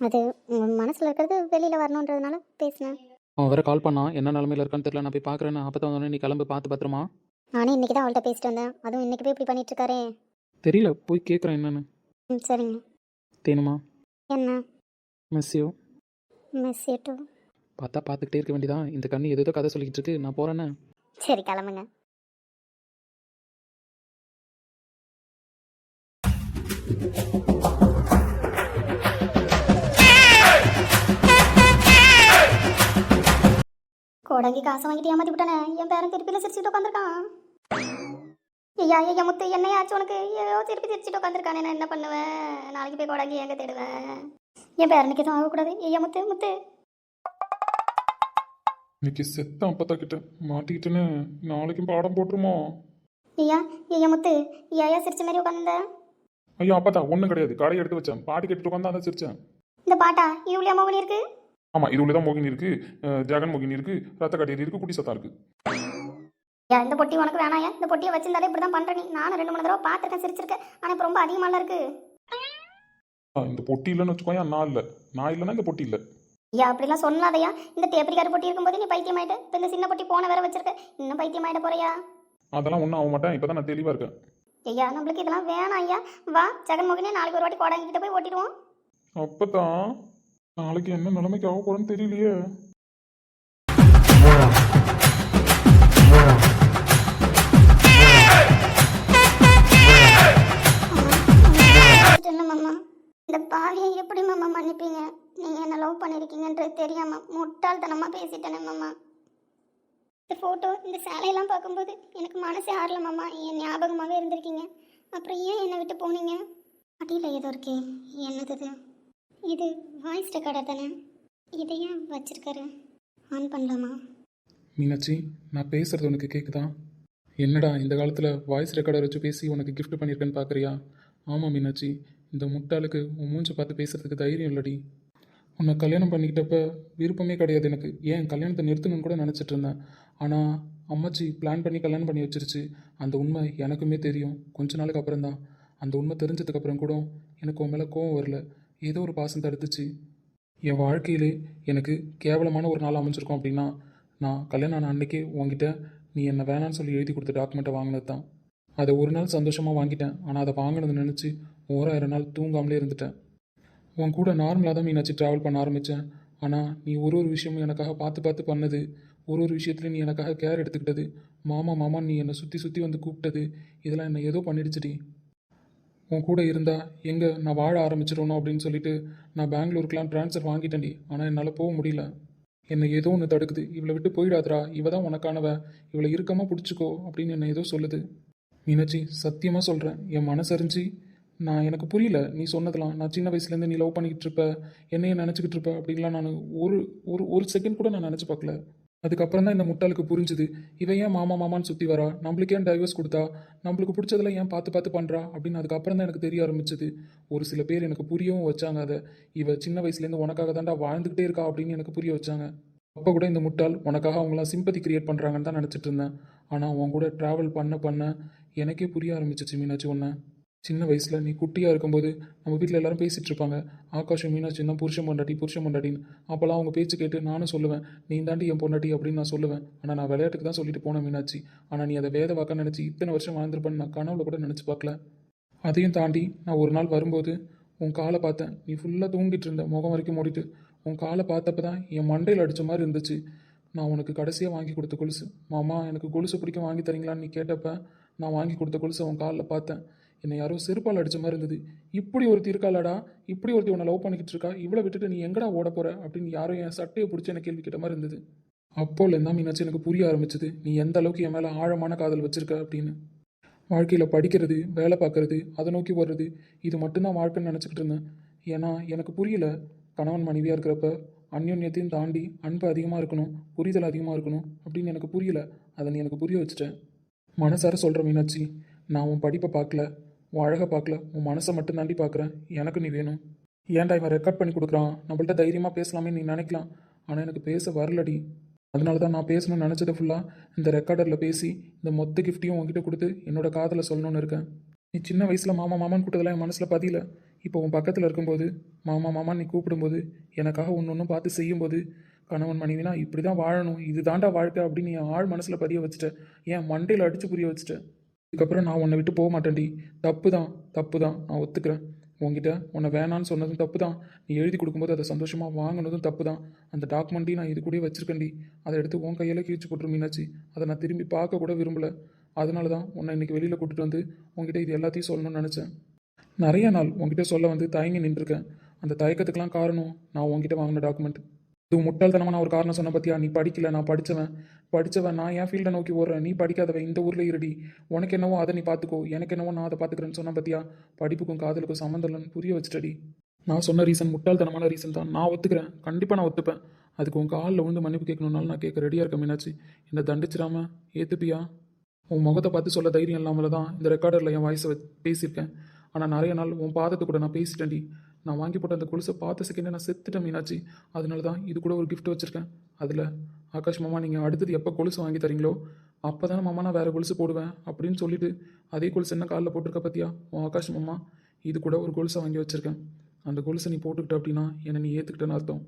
அது உன் மனசில் இருக்கிறது வெளியில் வரணுன்றதுனால பேசினேன். அவன் வேற கால் பண்ணான் என்ன நிலமையில இருக்கான்னு தெரியல. நான் போய் பார்க்குறேன் ஆப்பத்த வந்தோடனே நீ கிளம்பு பார்த்து பத்திரமா? நானே இன்னைக்கு தான் அவள்கிட்ட பேசிட்டு வந்தேன். அதுவும் இன்னைக்கு போய் இப்படி பண்ணிட்டு இருக்காரே. தெரியல போய் கேட்குறேன் என்னன்னு. ம் சரிங்க. தேனுமா? என்ன? மெஸ்ஸியோ மிஸ் யூ டூ பார்த்தா பார்த்துக்கிட்டே இருக்க வேண்டியதான் இந்த கண்ணு எதோ கதை சொல்லிக்கிட்டு இருக்கு. நான் போகிறேன்னே சரி கிளம்புங்க. கோடங்கி காசை வாங்கிட்டு ஏமாத்தி விட்டானே என் பேரன் திருப்பியில் சிரிச்சுட்டு உட்காந்துருக்கான். ஐயா ஐயா முத்து என்னையா ஆச்சு உனக்கு ஐயோ திருப்பி சிரிச்சுட்டு உட்காந்துருக்கானே நான் என்ன பண்ணுவேன்? நாளைக்கு போய் கோடங்கி எங்கே தேடுவேன்? என் பேரனுக்கு எதுவும் ஆகக்கூடாது ஐயா முத்து முத்து. இன்னைக்கு செத்த அப்பத்தா கிட்ட மாட்டிக்கிட்டுன்னு நாளைக்கும் பாடம் போட்டுருமோ? ஐயா ஐயா முத்து ஐயா சிரிச்ச மாதிரி உட்காந்துருந்த ஐயோ அப்பத்தா ஒன்றும் கிடையாது. கடையை எடுத்து வச்சேன். பாட்டி கேட்டுட்டு உட்காந்து அதை சிரிச்சேன். இந்த பாட்டா? இது உள்ளே மோகனி இருக்கு? ஆமா இது உள்ளதான் மோகினி இருக்கு. ஜெகன் மோகினி இருக்கு. ரத்த கடையரி இருக்கு. குட்டி சத்தா இருக்கு. ஐயா இந்த பொட்டி உனக்கு வேணாயா இந்த பொட்டியை வச்சிருந்தாலே இப்படி தான் பண்ணுற நீ. நானும் ரெண்டு மூணு தடவை பார்த்துருக்கேன் சிரிச்சிருக்கேன். ஆனால் இப்போ ரொம்ப அதிகமாலாம் இருக்கு. ஆ, இந்த பொட்டி இல்லைன்னு வச்சுக்கோயா நான் இல்லை. நான் இல்லைன்னா இந்த பொட்டி இல்லை. ஐயா அப்படிலாம் சொல்லாதயா இந்த டேப்பரிக்கார பொட்டி இருக்கும்போது நீ பைத்தியமாயிட்ட. இப்போ இந்த சின்ன பொட்டி போன வேற வச்சிருக்க. இன்னும் பைத்தியமாயிட்ட போறியா? அதெல்லாம் ஒன்றும் ஆக மாட்டேன். இப்போ தான் நான் தெளிவாக இருக்கேன். ஐயா நம்மளுக்கு இதெல்லாம் வேணாம் ஐயா வா ஜெகன்மோகனே நாளைக்கு ஒரு வாட்டி கோடாங்கிட்ட போய் ஓட்டிடுவோம். அப்பதான் நாளைக்கு என்ன நிலைமைக்கு ஆக போறேன்னு தெரியலையே. மாமா? இந்த பாவியை எப்படி மாமா மன்னிப்பீங்க? நீங்க என்ன லவ் பண்ணிருக்கீங்கன்றது தெரியாம முட்டாள்தனமா பேசிட்டேனே மாமா. இந்த போட்டோ இந்த சேலையெல்லாம் பார்க்கும்போது எனக்கு மனசே ஆறல மாமா. என் ஞாபகமாகவே இருந்திருக்கீங்க. அப்புறம் ஏன் என்னை விட்டு போனீங்க? அடியில் ஏதோ இருக்கே. என்னது இது? இது வாய்ஸ் ரெக்கார்டர் தானே? இதை ஏன் வச்சிருக்காரு? ஆன் பண்ணலாமா? மீனாட்சி நான் பேசுறது உனக்கு கேட்குதா என்னடா இந்த காலத்தில் வாய்ஸ் ரெக்கார்டர் வச்சு பேசி உனக்கு கிஃப்ட் பண்ணியிருக்கேன்னு பார்க்குறியா ஆமாம் மீனாட்சி இந்த முட்டாளுக்கு உன் மூஞ்சி பார்த்து பேசுறதுக்கு தைரியம் இல்லடி. உன்னை கல்யாணம் பண்ணிக்கிட்டப்ப விருப்பமே கிடையாது எனக்கு. ஏன்? கல்யாணத்தை நிறுத்தணும்னு கூட நினச்சிட்டு இருந்தேன். ஆனால் அம்மாச்சி பிளான் பண்ணி கல்யாணம் பண்ணி வச்சிருச்சு. அந்த உண்மை எனக்குமே தெரியும். கொஞ்ச நாளுக்கு அப்புறம் தான் அந்த உண்மை தெரிஞ்சதுக்கப்புறம் கூட எனக்கு உன் மேலே கோவம் வரல. ஏதோ ஒரு பாசம் தடுத்துச்சு என் வாழ்க்கையிலே எனக்கு கேவலமான ஒரு நாள் அமைஞ்சிருக்கும் அப்படின்னா நான் கல்யாணம் ஆன அன்னைக்கே உங்ககிட்ட நீ என்னை வேணான்னு சொல்லி எழுதி கொடுத்த டாக்குமெண்ட்டை வாங்கினது தான் அதை ஒரு நாள் சந்தோஷமாக வாங்கிட்டேன். ஆனால் அதை வாங்கினது நினச்சி ஓராயிரம் நாள் தூங்காமலே இருந்துட்டேன். உன் கூட நார்மலாக தான் மீனாச்சு ட்ராவல் பண்ண ஆரம்பித்தேன் ஆனால் நீ ஒரு ஒரு விஷயமும் எனக்காக பார்த்து பார்த்து பண்ணது. ஒரு ஒரு விஷயத்துலையும் நீ எனக்காக கேர் எடுத்துக்கிட்டது. மாமா மாமா நீ என்னை சுற்றி சுற்றி வந்து கூப்பிட்டது. இதெல்லாம் என்னை ஏதோ பண்ணிடுச்சுடி. உன் கூட இருந்தா எங்கே நான் வாழ ஆரம்பிச்சிடணும் அப்படின்னு சொல்லிட்டு நான் பெங்களூருக்கெலாம் ட்ரான்ஸ்ஃபர் வாங்கிட்டேன்டி. ஆனால் என்னால் போக முடியல. என்னை ஏதோ ஒன்று தடுக்குது. இவளை விட்டு போயிடாதரா இவ தான் உனக்கானவ இவளை இறுக்கமாக பிடிச்சிக்கோ அப்படின்னு என்னை ஏதோ சொல்லுது. மீனாட்சி சத்தியமாக சொல்கிறேன் என் மனசறிஞ்சு நான் எனக்கு புரியல. நீ சொன்னதெல்லாம் நான் சின்ன வயசுலேருந்து நீ லவ் பண்ணிக்கிட்டு இருப்ப என்னைய நினச்சிக்கிட்டு இருப்ப அப்படின்லாம் நான் ஒரு ஒரு ஒரு செகண்ட் கூட நான் நினச்சி பார்க்கல. அதுக்கப்புறம் தான் இந்த முட்டாளுக்கு புரிஞ்சுது. இவன் ஏன் மாமா மாமான்னு சுற்றி வரா? நம்மளுக்கு ஏன் டைவர்ஸ் கொடுத்தா? நம்மளுக்கு பிடிச்சதெல்லாம் ஏன் பார்த்து பார்த்து பண்ணுறா அப்படின்னு அதுக்கப்புறம் தான் எனக்கு தெரிய ஆரம்பிச்சது. ஒரு சில பேர் எனக்கு புரியவும் வச்சாங்க அதை. இவ சின்ன வயசுலேருந்து உனக்காக தாண்டா வாழ்ந்துக்கிட்டே இருக்கா அப்படின்னு எனக்கு புரிய வச்சாங்க. அப்போ கூட இந்த முட்டாள் உனக்காக அவங்களாம் சிம்பத்தி கிரியேட் பண்ணுறாங்கன்னு தான் நினச்சிட்டு இருந்தேன். ஆனால் உன் கூட ட்ராவல் பண்ண பண்ண எனக்கே புரிய ஆரம்பிச்சிச்சு மீனாட்சி ஒன்று சின்ன வயசில் நீ குட்டியாக இருக்கும்போது நம்ம வீட்டில் எல்லாரும் பேசிகிட்டு இருப்பாங்க. ஆகாஷம் மீனாட்சி தான் புருஷன் பொண்டாட்டி புருஷன் பொண்டாட்டின்னு. அப்போல்லாம் அவங்க பேச்சு கேட்டு நானும் சொல்லுவேன் நீ தாண்டி என் பொண்டாட்டி அப்படின்னு நான் சொல்லுவேன். ஆனால் நான் விளையாட்டுக்கு தான் சொல்லிட்டு போனேன் மீனாட்சி. ஆனால் நீ அதை வேத வாக்க நினச்சி இத்தனை வருஷம் வாழ்ந்துருப்பேன்னு நான் கனவுல கூட நினச்சி பார்க்கல. அதையும் தாண்டி நான் ஒரு நாள் வரும்போது உன் காலை பார்த்தேன். நீ ஃபுல்லாக தூங்கிட்டு இருந்த. முகம் வரைக்கும் மூடிட்டு. உன் காலை பார்த்தப்ப தான் என் மண்டையில் அடித்த மாதிரி இருந்துச்சு. நான் உனக்கு கடைசியாக வாங்கி கொடுத்த கொலுசு. மாமா எனக்கு கொலுசு பிடிக்கும். வாங்கி தரீங்களான்னு நீ கேட்டப்ப நான் வாங்கி கொடுத்த கொலுசை உன் காலில் பார்த்தேன். என்னை யாரோ செருப்பால் அடித்த மாதிரி இருந்தது. இப்படி ஒருத்தி இருக்காளடா இப்படி ஒருத்தி உன்னை லவ் பண்ணிக்கிட்டு இருக்கா? இவ்வளோ விட்டுட்டு நீ எங்கடா ஓட போகிற அப்படின்னு யாரோ என் சட்டையை பிடிச்சி என்ன கேள்வி கேட்ட மாதிரி இருந்தது. அப்போலேருந்து தான் மீனாச்சு எனக்கு புரிய ஆரம்பிச்சது. நீ எந்த அளவுக்கு என் மேலே ஆழமான காதல் வச்சிருக்க அப்படின்னு. வாழ்க்கையில் படிக்கிறது வேலை பார்க்குறது அதை நோக்கி வர்றது இது மட்டும்தான் வாழ்க்கைன்னு நினச்சிக்கிட்டு இருந்தேன். ஏன்னா எனக்கு புரியல. கணவன் மனைவியாக இருக்கிறப்ப அந்யோன்யத்தையும் தாண்டி அன்பு அதிகமாக இருக்கணும் புரிதல் அதிகமாக இருக்கணும் அப்படின்னு எனக்கு புரியல. அதை நீ எனக்கு புரிய வச்சுட்டேன். மனசார சொல்கிற மீனாட்சி நான் உன் படிப்பை பார்க்கல உன் அழகை பார்க்கல உன் மனசை மட்டும் தாண்டி பார்க்குறேன். எனக்கு நீ வேணும். ஏன்டா இவன் ரெக்கார்ட் பண்ணி கொடுக்குறான்? நம்மள்ட்ட தைரியமாக பேசலாமே நீ நினைக்கலாம். ஆனால் எனக்கு பேச வரலடி. அதனால தான் நான் பேசணும்னு நினச்சது ஃபுல்லாக இந்த ரெக்கார்டரில் பேசி இந்த மொத்த கிஃப்ட்டையும் உங்ககிட்ட கொடுத்து என்னோட காதில் சொல்லணும்னு இருக்கேன். நீ சின்ன வயசில் மாமா மாமான்னு கூட்டதெல்லாம் என் மனசில் பதியல. இப்போ உன் பக்கத்தில் இருக்கும்போது மாமா மாமா நீ கூப்பிடும்போது எனக்காக ஒன்று ஒன்றும் பார்த்து செய்யும்போது கணவன் மனைவினா இப்படி தான் வாழணும் இது தாண்டா வாழ்க்கை அப்படின்னு என் ஆள் மனசில் பதிய வச்சுட்ட. என் மண்டையில் அடித்து புரிய வச்சுட்ட. இதுக்கப்புறம் நான் உன்னை விட்டு போக மாட்டேன்டி. தப்பு தான் தப்பு தான் நான் ஒத்துக்கிறேன். உன்கிட்ட உன்னை வேணான்னு சொன்னதும் தப்பு தான் நீ எழுதி கொடுக்கும்போது அதை சந்தோஷமாக வாங்கினதும் தப்பு தான் அந்த டாக்குமெண்ட்டையும் நான் இது கூடயே வச்சிருக்கேன்டி. அதை எடுத்து உன் கையில் கிழிச்சு போட்டுரு மீனாச்சு அதை நான் திரும்பி பார்க்க கூட விரும்பல. அதனால தான் உன்னை இன்னைக்கு வெளியில் கூட்டிட்டு வந்து உங்ககிட்ட இது எல்லாத்தையும் சொல்லணும்னு நினச்சேன். நிறைய நாள் உங்ககிட்ட சொல்ல வந்து தயங்கி நின்றுருக்கேன். அந்த தயக்கத்துக்கெலாம் காரணம் நான் உன்கிட்ட வாங்கின டாக்குமெண்ட். இது முட்டாள்தனமான ஒரு காரணம் சொன்ன பத்தியா? நீ படிக்கல நான் படிச்சவன். படிச்சவன் நான் என் ஃபீல்டை நோக்கி ஓடுறேன். நீ படிக்காதவன் இந்த ஊரில் இருடி. உனக்கு என்னவோ அதை நீ பார்த்துக்கோ. எனக்கு என்னவோ நான் அதை பார்த்துக்கிறேன்னு சொன்ன பத்தியா? படிப்புக்கும் காதலுக்கும் சம்மந்தம் இல்லைன்னு புரிய வச்சுட்டடி. நான் சொன்ன ரீசன் முட்டாள்தனமான ரீசன் தான். நான் ஒத்துக்கிறேன். கண்டிப்பாக நான் ஒத்துப்பேன். அதுக்கு உன் காலில் விழுந்து மன்னிப்பு கேட்கணும்னாலும் நான் கேட்க ரெடியாக இருக்கேன் மீனாச்சு என்னை தண்டிச்சிடாம ஏற்றுப்பியா உன் முகத்தை பார்த்து சொல்ல தைரியம் இல்லாமல் தான் இந்த ரெக்கார்டரில் என் வாய்ஸை பேசியிருக்கேன். ஆனால் நிறைய நாள் உன் பாதத்தை கூட நான் பேசிட்டேன்டி. நான் வாங்கி போட்ட அந்த கொலுசை பார்த்த செகண்டே நான் செத்துட்டேன் மீனாட்சி. அதனால தான் இது கூட ஒரு கிஃப்ட் வச்சுருக்கேன். அதில் ஆகாஷ் மாமா நீங்கள் அடுத்தது எப்போ கொலுசு வாங்கி தரீங்களோ அப்போ தானே மாமா நான் வேறு கொலுசு போடுவேன் அப்படின்னு சொல்லிட்டு அதே கொலுசு என்ன காலில் போட்டிருக்க பார்த்தியா உன் ஆகாஷ் மாமா இது கூட ஒரு கொலுசை வாங்கி வச்சுருக்கேன். அந்த கொலுசை நீ போட்டுக்கிட்ட அப்படின்னா என்னை நீ ஏற்றுக்கிட்டேன்னு அர்த்தம்.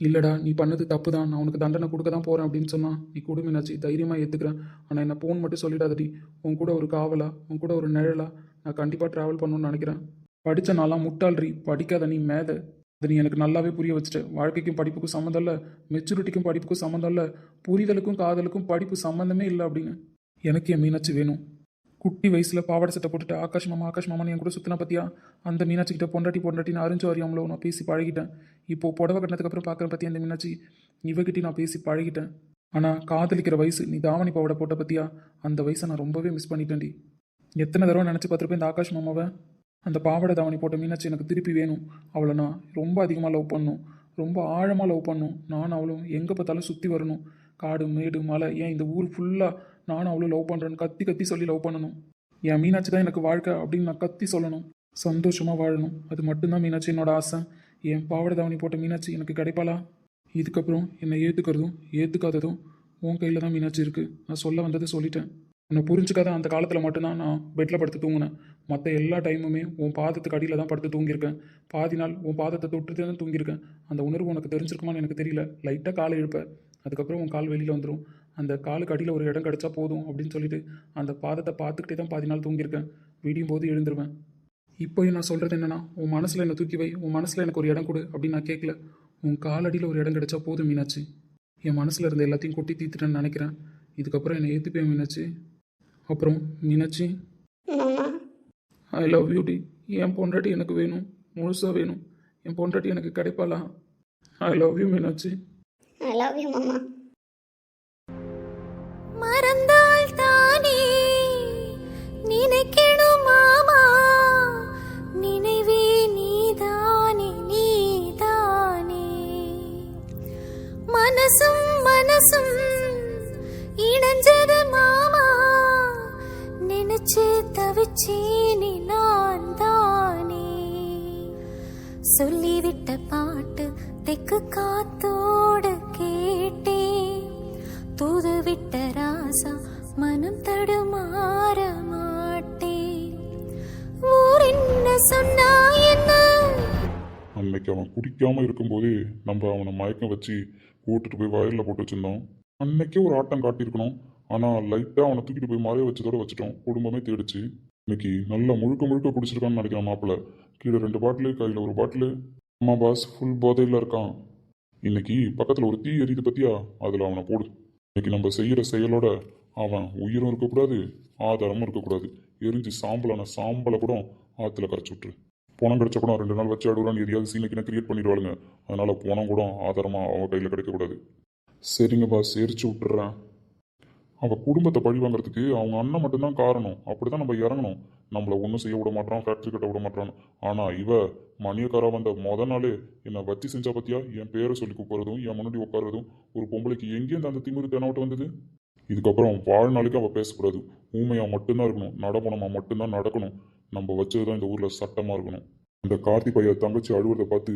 இல்லைடா நீ பண்ணது தப்பு தான் நான் உனக்கு தண்டனை கொடுக்க தான் போகிறேன் அப்படின்னு சொன்னால் நீ கூட தைரியமாக ஏற்றுக்கிறேன் ஆனால் என்னை ஃபோன் மட்டும் சொல்லிடாதடி. உன் கூட ஒரு காவலா உன் கூட ஒரு நிழலா நான் கண்டிப்பாக ட்ராவல் பண்ணணும்னு நினைக்கிறேன். படித்த நாளாம் முட்டாள்றி படிக்காத நீ மேத. அது நீ எனக்கு நல்லாவே புரிய வச்சுட்ட. வாழ்க்கைக்கும் படிப்புக்கும் சம்மந்தம் இல்லை. மெச்சூரிட்டிக்கும் படிப்புக்கும் சம்மந்தம் இல்லை. புரிதலுக்கும் காதலுக்கும் படிப்பு சம்மந்தமே இல்லை அப்படின்னு. எனக்கு என் மீனாட்சி வேணும். குட்டி வயசில் பாவாடை சட்டை போட்டுட்டு ஆகாஷ் மாமா ஆகாஷ் மாமா என் கூட சுத்தின பத்தியா? அந்த மீனாட்சி கிட்ட பொண்டாட்டி பொண்டாட்டின்னு அறிஞ்சு அறியாமலோ நான் பேசி பழகிட்டேன். இப்போ புடவை கட்டினதுக்கு அப்புறம் பார்க்குற பத்தியா அந்த மீனாட்சி? இவகிட்டே நான் பேசி பழகிட்டேன். ஆனால் காதலிக்கிற வயசு நீ தாவணி பாவாடை போட்ட பத்தியா? அந்த வயசை நான் ரொம்பவே மிஸ் பண்ணிட்டேன்டி. எத்தனை தடவை நினச்சி பார்த்துருப்பேன் இந்த ஆகாஷ் மாமாவை? அந்த பாவாடை தாவணி போட்ட மீனாட்சி எனக்கு திருப்பி வேணும். அவளை நான் ரொம்ப அதிகமாக லவ் பண்ணும். ரொம்ப ஆழமாக லவ் பண்ணும். நான் அவளும் எங்கே பார்த்தாலும் சுற்றி வரணும். காடு மேடு மலை ஏன் இந்த ஊர் ஃபுல்லாக நானும் அவளும் லவ் பண்ணுறேன்னு கத்தி கத்தி சொல்லி லவ் பண்ணணும். என் மீனாட்சி தான் எனக்கு வாழ்க்கை அப்படின்னு நான் கத்தி சொல்லணும். சந்தோஷமாக வாழணும். அது மட்டும்தான் மீனாட்சி என்னோட ஆசை. என் பாவாடை தாவணி போட்ட மீனாட்சி எனக்கு கிடைப்பாளா? இதுக்கப்புறம் என்னை ஏற்றுக்கிறதும் ஏற்றுக்காததும் உன் கையில் தான் மீனாட்சி இருக்குது நான் சொல்ல வந்ததை சொல்லிட்டேன். உன்னை புரிஞ்சுக்காத அந்த காலத்தில் மட்டும்தான் நான் பெட்டில் படுத்து தூங்கினேன். மற்ற எல்லா டைமுமே உன் பாதத்துக்கு அடியில் தான் படுத்து தூங்கியிருக்கேன். பாதி நாள் உன் பாதத்தை தொட்டுட்டு தான் தூங்கியிருக்கேன். அந்த உணர்வு உனக்கு தெரிஞ்சிருக்குமான்னு எனக்கு தெரியல. லைட்டாக காலை எழுப்பேன் அதுக்கப்புறம் உன் கால் வெளியில் வந்துடும் அந்த காலுக்கு அடியில் ஒரு இடம் கிடச்சா போதும் அப்படின்னு சொல்லிட்டு அந்த பாதத்தை பார்த்துக்கிட்டே தான் பாதி நாள் தூங்கியிருக்கேன். விடியும் போது எழுந்துருவேன். இப்போயும் நான் சொல்கிறது என்னென்னா உன் மனசில் என்னை தூக்கி வை. உன் மனசில் எனக்கு ஒரு இடம் கொடு அப்படின்னு நான் கேட்கல உன் காலடியில் ஒரு இடம் கிடச்சா போதும் மீனாச்சு என் மனசில் இருந்த எல்லாத்தையும் கொட்டி தீத்துட்டேன்னு நினைக்கிறேன். இதுக்கப்புறம் என்னை ஏற்றுப்பேன் மீனாச்சு அப்புறம் மீனாச்சு ஐ லவ் யூ டி என் பொண்டாட்டி எனக்கு வேணும். முழுசாக வேணும். என் பொண்டாட்டி எனக்கு கிடைப்பாளா? I love you Meenakshi. I love you மாமா. மறந்தால் தானே நினைக்கணும் மாமா. நினைவே நீதானே நீதானே. மனசும் மனசும் இணைஞ்சது மாமா. நினைச்சு தவிச்சேனே சொல்லிவிட்ட பாட்டு தெக்கு காத்தோடு கேட்டேன் தூது விட்ட ராசா மனம் தடுமாற மாட்டேன் ஊர் என்ன சொன்னா என்ன? அன்னைக்கு அவன் குடிக்காம இருக்கும்போதே நம்ம அவனை மயக்கம் வச்சு கூட்டிட்டு போய் வயலில் போட்டு வச்சிருந்தோம். அன்னைக்கே ஒரு ஆட்டம் காட்டியிருக்கணும். ஆனால் லைட்டாக அவனை தூக்கிட்டு போய் மறைய வச்சதோட வச்சுட்டோம். குடும்பமே தேடிச்சு. இன்னைக்கு நல்லா முழுக்க முழுக்க குடிச்சிருக்கான்னு நினைக்கிறேன் மாப்பிள்ள. கீழே ரெண்டு பாட்டிலு கையில் ஒரு பாட்டிலு. அம்மா பாஸ் ஃபுல் போதையில் இருக்கான். இன்னைக்கு பக்கத்தில் ஒரு தீ எரியுது பற்றியா அதில் அவனை போடு. இன்னைக்கு நம்ம செய்கிற செயலோட அவன் உயிரும் இருக்கக்கூடாது ஆதாரமும் இருக்கக்கூடாது. எரிஞ்சு சாம்பலான சாம்பலை கூட ஆற்றுல கரைச்சி விட்ரு பணம் கிடச்ச கூட ரெண்டு நாள் வச்சு அடுறான்னு எதையாவது சீனைக்குன்னு கிரியேட் பண்ணிடுவாளுங்க. அதனால் பணம் கூட ஆதாரமாக அவன் கையில் கிடைக்கக்கூடாது. சரிங்க பாஸ் எரிச்சு விட்டுறேன். அவள் குடும்பத்தை பழி வாங்குறதுக்கு அவங்க அண்ணன் மட்டும்தான் காரணம். அப்படி தான் நம்ம இறங்கணும். நம்மளை ஒன்றும் செய்ய விட மாட்டான் ஃபேக்ட்ரி கட்ட விட மாட்டான் ஆனால் இவ மணியக்காரா வந்த மொத நாளே என்னை வத்தி செஞ்சா பத்தியா? என் பேரை சொல்லி கூப்பிட்றதும் என் முன்னாடி உட்கார்றதும் ஒரு பொம்பளைக்கு எங்கேருந்து அந்த திமிரு தெனாவட்டம் வந்தது? இதுக்கப்புறம் வாழ்நாளைக்கு அவள் பேசக்கூடாது. ஊமையாக மட்டும்தான் இருக்கணும். நடப்பணமாக மட்டும்தான் நடக்கணும். நம்ம வச்சது தான் இந்த ஊரில் சட்டமாக இருக்கணும். இந்த கார்த்தி பையன் தங்கச்சி அழுவுறதை பார்த்து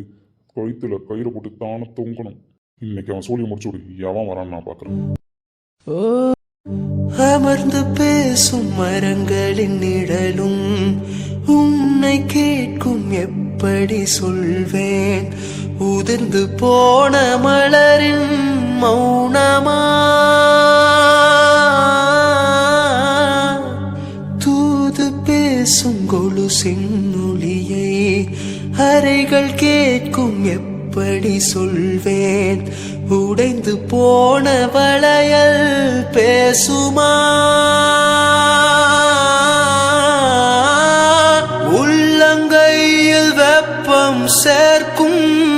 கழுத்தில் கயிறை போட்டு தானே தொங்கணும். இன்னைக்கு அவன் சூழி முடிச்சு விடு. எவன் வரான்னு நான் பார்க்குறேன் அமர்ந்து பேசும் மரங்களின் நிழலும் உன்னை கேட்கும் எப்படி சொல்வேன்? உதிர்ந்து போன மலரின் மௌனமா? தூது பேசும் கொலுசின் ஒளியை அறைகள் கேட்கும் எப்படி சொல்வேன்? உடைந்து போன வளையல் பேசுமா? உள்ளங்கையில் வெப்பம் சேர்க்கும்